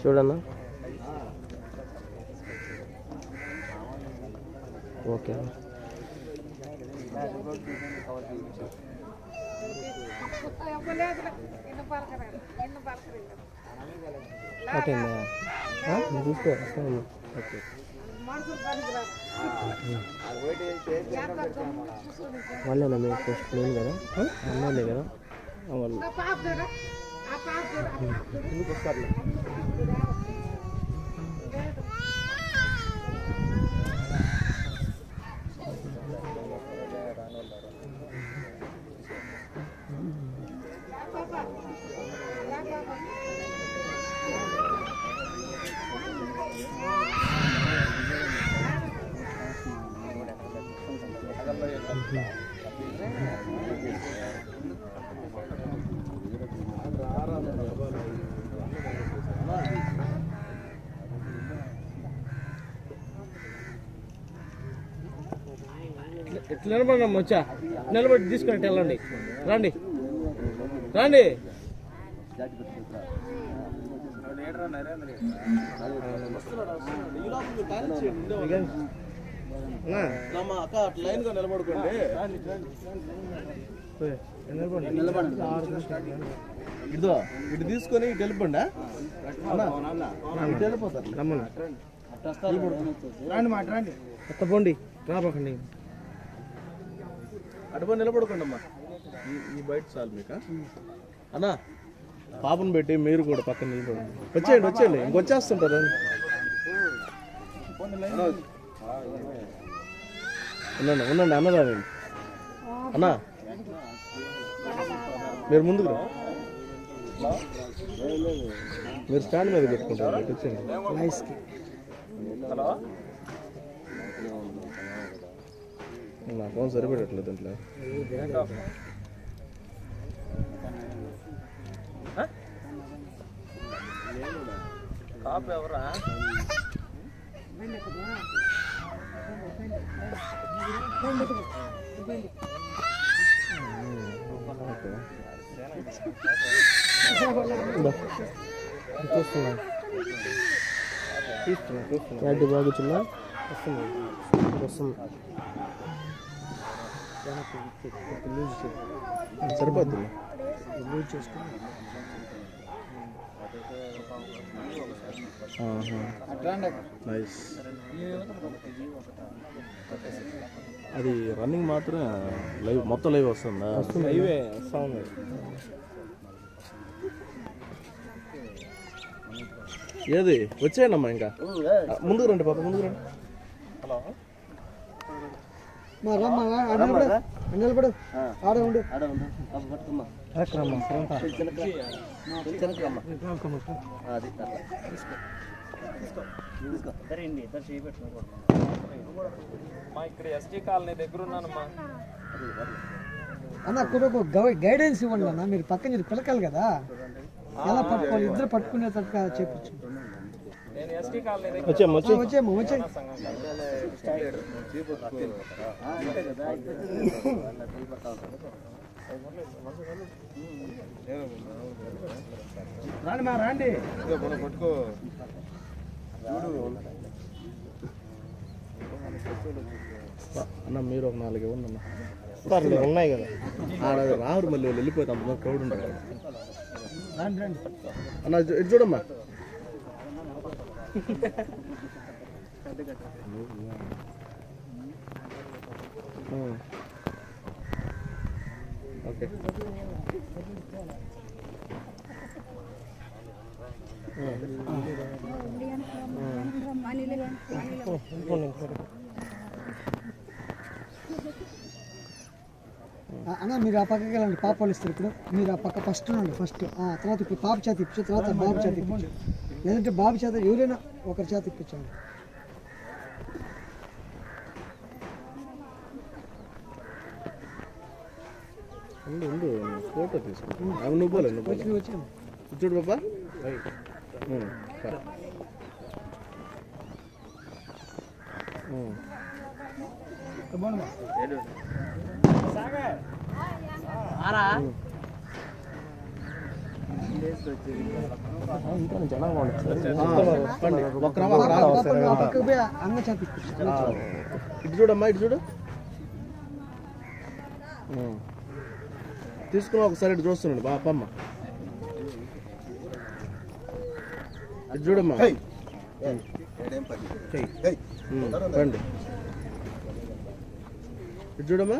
చూడన్నా okay. Okay చూసుకో వస్తాను ఓకే. వాళ్ళేనా మీరు ఫస్ట్ మెయిన్ కదా? అమ్మాయిలే కదా? ఆ, వాళ్ళు ఎందుకు వస్తారు ఎట్లా నిలబడమ్మ వచ్చా. నిలబడి తీసుకొని వెళ్ళండి. రండి. రండి. అక్క నిలబడుకోండి. ఇటు తీసుకొని ఇటు వెళ్ళిపోండా? ఇటు వెళ్ళిపోతారు. రమ్మన్నా. మాట రండి కొత్త పోండి. రాబోకండి అటుపై నిలబడుకోండి అమ్మా ఈ- ఈ బయట చాలు మీకు? అన్నా పాపను పెట్టి మీరు కూడా పక్కన నిలబడండి. వచ్చేయండి వచ్చేయండి. ఇంకొచ్చేస్తుంటారు ఉండండి ఉండండి అన్నదానండి అన్నా మీరు ముందుకు రా. మీరు స్టాండ్ మీద పెట్టుకుంటారు. వచ్చేయండి. నైస్కి. నా ఫోన్ సరిపెట్టట్లేదు ఇంట్లో కాపు ఎవరా? చూస్తున్నా. చూస్తున్నా చూస్తున్నా. వస్తుంది వస్తుంది సరిపోతుంది లూజ్ చేసుకుని నైస్ అది రన్నింగ్ మాత్రం లైవ్ మొత్తం లైవ్ వస్తుందా లైవే వస్తా ఉంది ఏది వచ్చేయండమ్మా ఇంకా ముందుకు రండి పాప ముందుకు రండి హలో ఆడ ఉండు. ఇక్కడ ఎస్టీ కాలనీ దగ్గర ఉన్నానమ్మా అన్న కొరకు గైడెన్స్ ఇవ్వండి అన్న. మీరు పక్కన మీరు పిలకాలి కదా. ఎలా పట్టుకోవాలి? ఇద్దరు పట్టుకునేటట్టుగా చేపించు నేను ఎస్టీ కాలనీ దగ్గర వచ్చేయమ్మా వచ్చే. వచ్చేమ్మా వచ్చే రాండి మా రాండి. పట్టుకో అన్న మీరు ఒక నాలుగు ఇవ్వండి అన్న. పర్లేదు ఉన్నాయి కదా. ఆడ రారు మళ్ళీ వాళ్ళు వెళ్ళిపోతాం క్రౌడ్ ఉంటారు అన్న ఇటు చూడమ్మా. ఓకే అన్న మీరు ఆ పక్కకి వెళ్ళండి. పాప వాళ్ళు ఇస్తారు ఇప్పుడు. మీరు ఆ పక్క ఫస్ట్ ఉండండి ఫస్ట్ ఆ, తర్వాత ఇప్పుడు పాప చేతి ఇప్పించు తర్వాత బాబు చేతి ఇప్పించు. లేదంటే బాబు చేత ఎవరైనా ఒకరి చేత ఇప్పించండి ఉండు ఉండు ఫోటో అవి నువ్వు పోలే నువ్వు వచ్చి చూడు పాపా ఉమ్, రా. ఉమ్. ఆ, పండి ఒక రవ్వ ఒక పాప- రవ్వ. పాపను ఆ పక్కకు పోయి అంగ చేతి ఇప్పించు. ఆ, ఇటు చూడమ్మా ఇటు చూడు తీసుకున్నా ఒకసారి ఇటు చూస్తున్నాడు బా అప్పమ్మ ఇటు చూడమ్మా రండి ఇటు చూడమ్మా.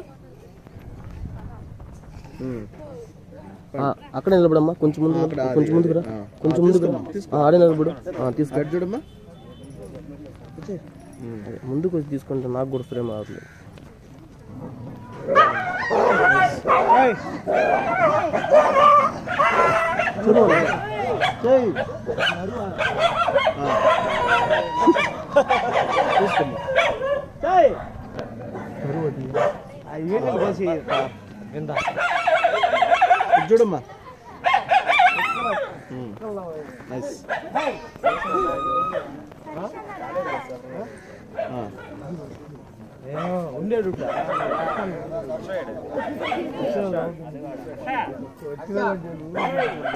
అక్కడే నిలబడమ్మా. కొంచెం ముందు కొంచెం ముందుకు రా. కొంచెం ముందుకు రా. ఆడే నిలబడు. తీసుకో చూడమ్మా. ముందుకు వచ్చి తీసుకుంటే నాకు కూడా ఫ్రేమ్ అవ్వట్లేదు ఇటు చూడమ్మా. నైస్ ఆ.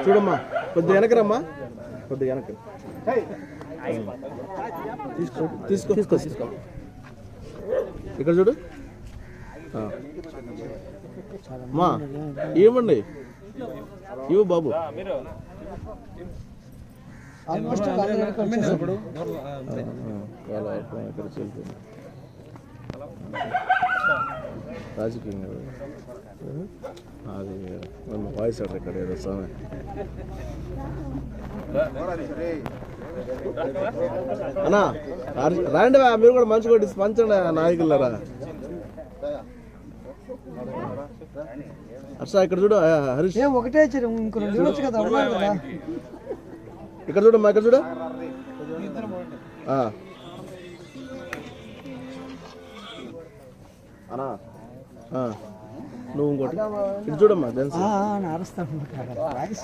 చూడమ్మా కొద్దిగా వెనకరమ్మా కొద్దిగా వెనక తీసుకో తీసుకో తీసుకో ఇక్కడ చూడు అమ్మా ఏమండి? ఇవ్వు బాబు. మీరు ఆల్మోస్ట్ రాజకీయం. అది వాయిస్ ఇక్కడ ఏదో స్వామి అన్నా రాండి మీరు కూడా మంచి కొట్టి పంచండి నాయకులరా హర్ష ఇక్కడ చూడు హరీష్. ఏం ఒకటే ఇంకో కదా కదా. ఇక్కడ చూడమ్మా ఇక్కడ చూడు. ఆ. అన్నా. ఆ. నువ్వు ఇంకోటి. ఇటు చూడమ్మా వాయిస్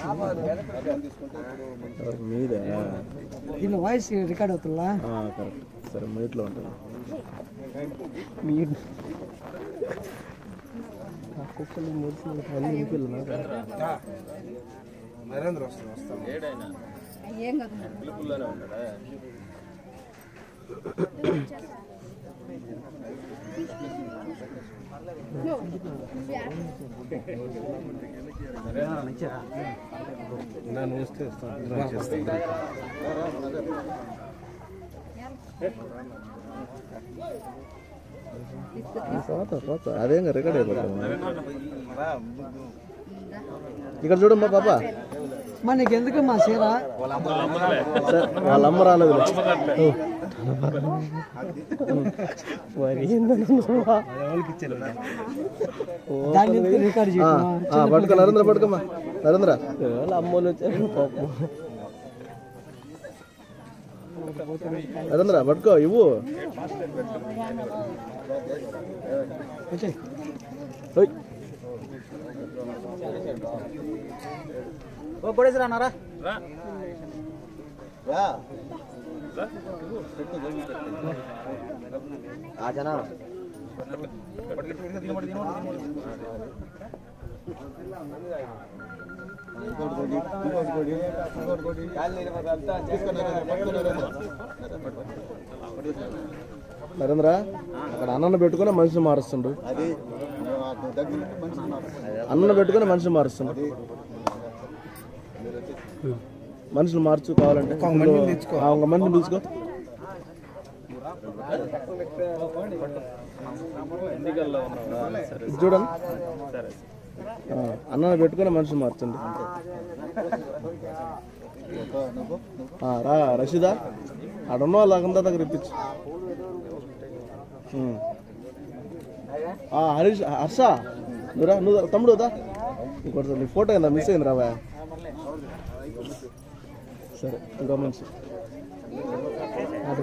మీదే? దీనిలో వాయిస్ రికార్డ్ అవుతుందా? కరెక్ట్. సరే మీట్లో ఉంటుంది. కుక్కలు మురుసులు అన్ని ఇంపిల్లు నాకు. పిలుపుల్లోనే ఉంటాడా పోతా పోతా అదేం రికార్డ్ అయిపోతుంది ఇక్కడ చూడమ్మా పాప. మా నీకు ఎందుకు మా సరే, వాళ్ళ అమ్మ రాలేదు. పట్టుకో. నరేంద్ర పట్టుకోమ్మా. నరేంద్ర. అమ్మోళ్ళు వచ్చారు పాపం. నరేంద్ర పట్టుకో ఇవ్వు వచ్చేయ్. ఓయ్. నరేంద్ర అక్కడ అన్నను పెట్టుకుని మనిషిని మారుస్తుండు. అన్నను పెట్టుకుని మనిషిని మారుస్తుండు. మనుషులు మార్చు కావాలంటే ఒక మందిని సరే ఇది చూడండి. అన్నాన్ని ఆ, అన్నను పెట్టుకుని మార్చండి. రా రషీదా ఆడ ఉన్న వాళ్ళందరి దగ్గర ఇప్పించు హరీష్ హర్ష నువ్వురా నువ్వు తమ్ముడు వదా ఇంకోటి నీ ఫోటో అయిందా మిస్ అయింది రావా సరే ఇంకో మనిషి. అది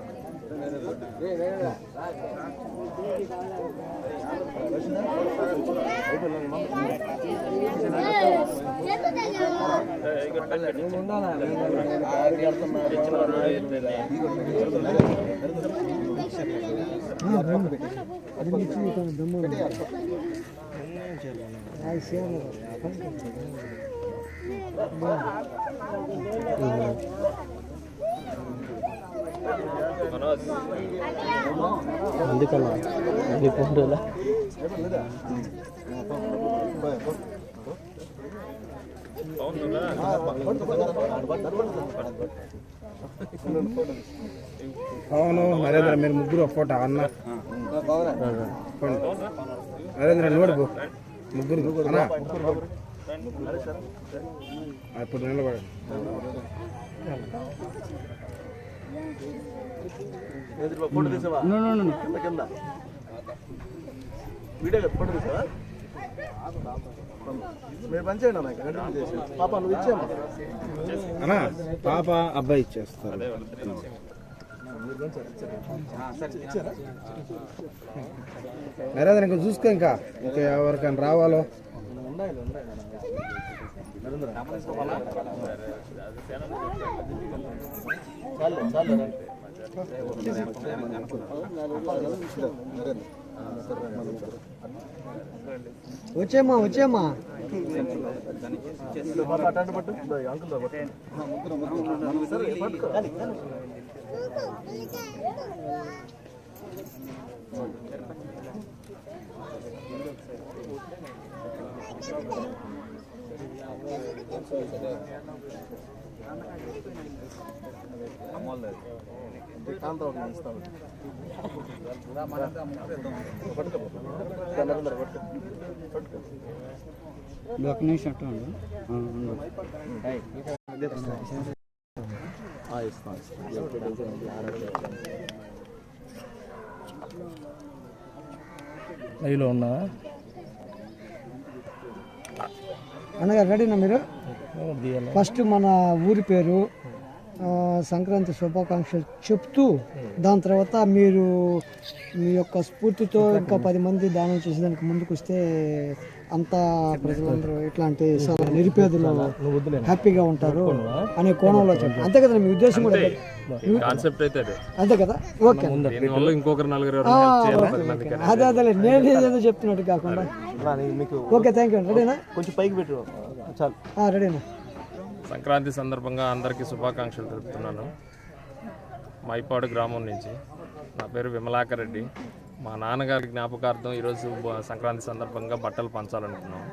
ఇచ్చి ఇక్కడ దమ్ము ఉంది. ఆ సేవ. మనోజ్ అందుకన్నా అది ఫోటోలా బాగుందా అవును నరేంద్ర మీరు ముగ్గురు ఒక ఫోటో అన్న పోండి. నరేంద్ర నోడు ముగ్గురు అన్న ఇప్పుడు నిలబడి ఫోటో తీసావా కింద కింద వీడియో కదా ఫోటో తీసావా? మీరు పని చేయండి అన్న కంటిన్యూ చేసి. పాప నువ్వు ఇచ్చేయమ్మా. అన్న పాప అబ్బాయి ఇచ్చేస్తారు. నరేంద్ర ఇంకా చూసుకో ఇంకా. ఇంకా ఎవరికైనా రావాలో. వచ్చేమ్మా వచ్చేమ్మా అంకుల్తో పట్టు సరే పట్టుకో కాంతా ఒకటి ఇస్తాను పట్టుకో నరేంద్ర పట్టుకో పట్టుకో ఒక నిమిషం. లైవ్లో ఉన్నా అన్నగారు రెడీనా మీరు? ఫస్ట్ మన ఊరి పేరు ఆ, సంక్రాంతి శుభాకాంక్షలు చెప్తూ దాని తర్వాత మీరు మీ యొక్క స్ఫూర్తితో ఇంకా పది మంది దానం చేసేదానికి ముందుకు వస్తే అంతా ప్రజలందరూ ఇట్లాంటి చాలా నిరుపేదలు హ్యాపీగా ఉంటారు అనే కోణంలో చెప్పండి. అంతే కదా మీ ఉద్దేశం కూడా. కాన్సెప్ట్ అయితే అంతే కదా? ఓకే. ఇంకొకరు నలుగురు అదే అదే నేను ఏదో చెప్తున్నట్టు కాకుండా. మీకు ఓకే థ్యాంక్ యూ రెడీనా? కొంచెం పైకి పెట్టు. చాలు. ఆ, రెడీనా? సంక్రాంతి సందర్భంగా అందరికీ శుభాకాంక్షలు తెలుపుతున్నాను. మైపాడు గ్రామం నుంచి నా పేరు విమలాకర్ రెడ్డి. మా నాన్నగారి జ్ఞాపకార్థం ఈరోజు సంక్రాంతి సందర్భంగా బట్టలు పంచాలనుకున్నాం.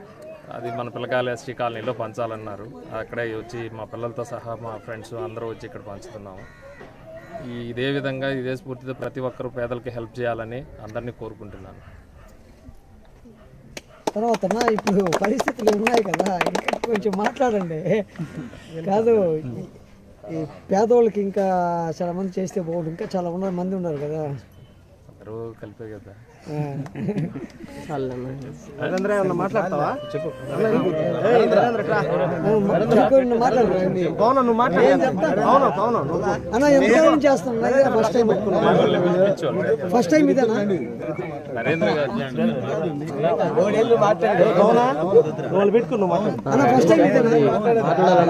అది మన పిల్లకాయల ఎస్టీ కాలనీలో పంచాలన్నారు. అక్కడే వచ్చి మా పిల్లలతో సహా మా ఫ్రెండ్స్ అందరూ వచ్చి ఇక్కడ పంచుతున్నాము. ఈ ఇదే విధంగా ఇదే స్ఫూర్తితో ప్రతి ఒక్కరూ పేదలకి హెల్ప్ చేయాలని అందరినీ కోరుకుంటున్నాను. తర్వాత నా ఇప్పుడు పరిస్థితులు ఉన్నాయి కదా ఇంకా కొంచెం మాట్లాడండి. కాదు ఈ- పేదోళ్ళకి ఇంకా చాలా మంది చేస్తే బాగుంటుంది ఇంకా చాలా ఉన్నారు మంది ఉన్నారు కదా. అందరూ కలిపే కదా. మాట్లాడతావా? చెప్పు. నువ్వు అన్న ఎంతకాలం ఫస్ట్ టైం ఫస్ట్ టైం ఇదేనా? నరేంద్ర గారు వాళ్ళు పెట్టుకో నువ్వు మాట్లాడు. అన్న ఫస్ట్ టైం ఇదేనా?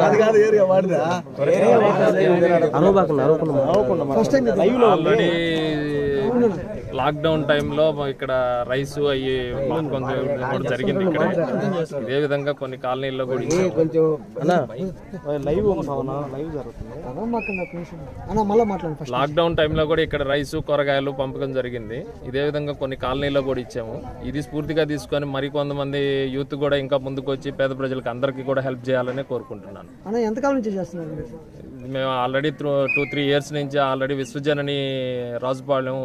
అది కాదు ఏరియా వాడిదా? అనుబాకుండా అనుకున్నా ఫస్ట్ టైం ఇదే ఆల్రెడీ లాక్డౌన్ టైంలో ఇక్కడ రైస్ అయ్యి కొంచెం జరిగింది ఇక్కడ. ఇదే విధంగా కొన్ని కాలనీల్లో కూడా లాక్డౌన్ టైంలో కూడా ఇక్కడ రైస్ కూరగాయలు పంపకం జరిగింది. ఇదే విధంగా కొన్ని కాలనీలో కూడా ఇచ్చాము. ఇది స్ఫూర్తిగా తీసుకొని మరి కొంతమంది యూత్ కూడా ఇంకా ముందుకు వచ్చి పేద ప్రజలకు అందరికీ కూడా హెల్ప్ చేయాలని కోరుకుంటున్నాను. అన్న ఎంతకాలం నుంచి చేస్తున్నారు మీరు? ఇది మేము already through two three years నుంచి ఆల్రెడీ విశ్వజనని రాజుపాలెం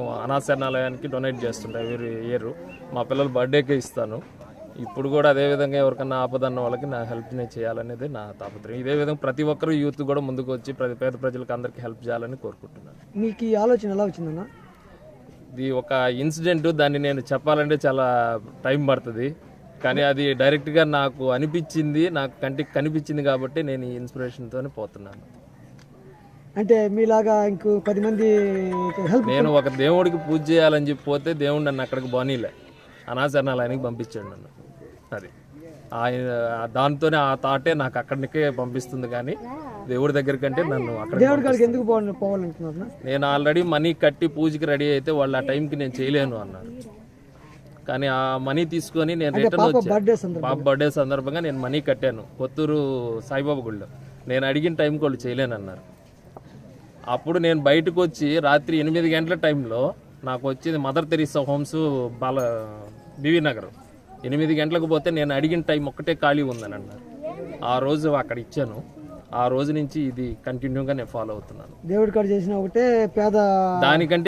అనాశరణాలయానికి డొనేట్ చేస్తుంటాం ఎవరి ఇయర్ మా పిల్లల బర్త్డేకి ఇస్తాను. ఇప్పుడు కూడా అదే విధంగా ఎవరికన్నా ఆపదన్న వాళ్ళకి నా హెల్ప్ నేను చేయాలనేది నా తాపత్రయం. ఇదే విధంగా ప్రతి ఒక్కరు యూత్ కూడా ముందుకు వచ్చి ప్రతి పేద ప్రజలకు అందరికీ హెల్ప్ చేయాలని కోరుకుంటున్నాను. మీకు ఈ ఆలోచన ఎలా వచ్చిందన్న? ఇది ఒక ఇన్సిడెంట్ దాన్ని నేను చెప్పాలంటే చాలా టైం పడుతుంది. కానీ అది డైరెక్ట్గా నాకు అనిపించింది నాకు కంటికి కనిపించింది కాబట్టి నేను ఈ ఇన్స్పిరేషన్తోనే పోతున్నాను. అంటే మీలాగా ఇంకో పది మంది హెల్ప్ నేను ఒక దేవుడికి పూజ చేయాలని చెప్పి పోతే దేవుడు నన్ను అక్కడికి బానీలే అనాశరణాలయానికి పంపించాడు నన్ను. అది. ఆయన దాంతోనే ఆ తాటే నాకు అక్కడికే పంపిస్తుంది కానీ దేవుడి దగ్గర కంటే నన్ను అక్కడ దేవుడి కాడికి ఎందుకు నేను ఆల్రెడీ మనీ కట్టి పూజకి రెడీ అయితే వాళ్ళు ఆ టైంకి నేను చేయలేను అన్నారు. కానీ ఆ మనీ తీసుకొని నేను రిటర్న్ వచ్చాను పాప బర్త్డే సందర్భంగా నేను మనీ కట్టాను. కొత్తూరు సాయిబాబా గుళ్ళో. నేను అడిగిన టైంకి వాళ్ళు చేయలేను అన్నారు అప్పుడు నేను బయటకు వచ్చి రాత్రి ఎనిమిది గంటల టైంలో నాకు వచ్చింది మదర్ తెరీసా హోమ్స్ బాల బీవీ నగర్. ఎనిమిది గంటలకు పోతే నేను అడిగిన టైం ఒక్కటే ఖాళీ ఉందని అన్నారు ఆ రోజు అక్కడ ఇచ్చాను. ఆ రోజు నుంచి ఇది కంటిన్యూగా నేను ఫాలో అవుతున్నాను. దేవుడి కాడ చేసిన ఒకటే పేద దానికంటే